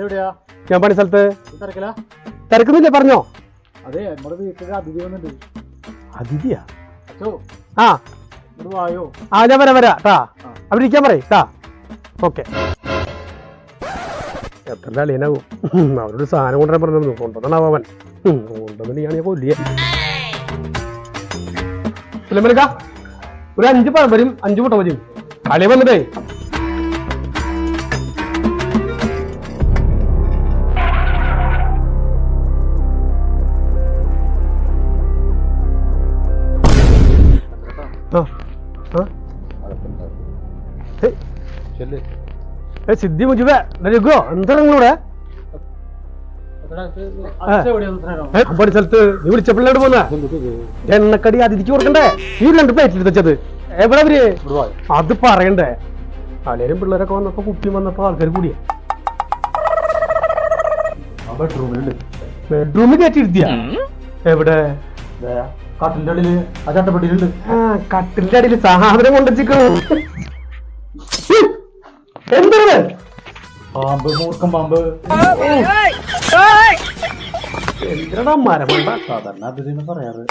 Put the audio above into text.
എവിടെയാ? ഞാൻ പണി സ്ഥലത്ത് തിരക്കുന്നില്ലേ പറഞ്ഞോ. അതെ നമ്മുടെ വീട്ടിൽ അതിഥി വന്നിട്ടുണ്ട്. അതിഥിയാ? ആ. വായോ? ആ ഞാൻ വരാം വരാം ട്ടാ. അവിടെ ഇരിക്കാൻ പറയും ട്ടാ. ഓക്കെ. എത്ര അളിയനാവും അവരോട് സാധനം കൊണ്ടുവരാൻ പറഞ്ഞു കൊണ്ടുവന്നാവും അവൻ? ഞാൻ കൊല്ലിയ. ഒരു അഞ്ച് പഴം വരും അഞ്ച് മുട്ട വരും അളിയ വന്നിട്ടേ. സിദ്ധി മുജുബേ ഏ, അമ്പാടി സ്ഥലത്ത് നീ വിളിച്ചപ്പോഴോട് പോന്ന? എണ്ണക്കടി അതിഥിക്ക് കൊടുക്കണ്ടേ? ഈ രണ്ട് പ്ലേറ്റിൽ വെച്ചത്. എവിടെ അവർ? അത് പറയണ്ടേ? പലരും പിള്ളേരൊക്കെ വന്നപ്പോ കുട്ടി വന്നപ്പോ ആൾക്കാർ കൂടിയ. ബെഡ്റൂമിലുണ്ട് ബെഡ്റൂമിൽ കയറ്റിയിരുത്തിയ എവിടെ? കട്ടിന്റെ അടിയിൽ ആ ചട്ടപ്പെട്ടിയിലുണ്ട്. ആ കട്ടിലിന്റെ അടിയിൽ സാധനം കൊണ്ടുവച്ചിക്കണു എന്താണ്? പാമ്പ് മൂർക്കം പാമ്പ്. എന്തിനാ മരമണ്ട? സാധാരണ അതിന് പറയാറ്.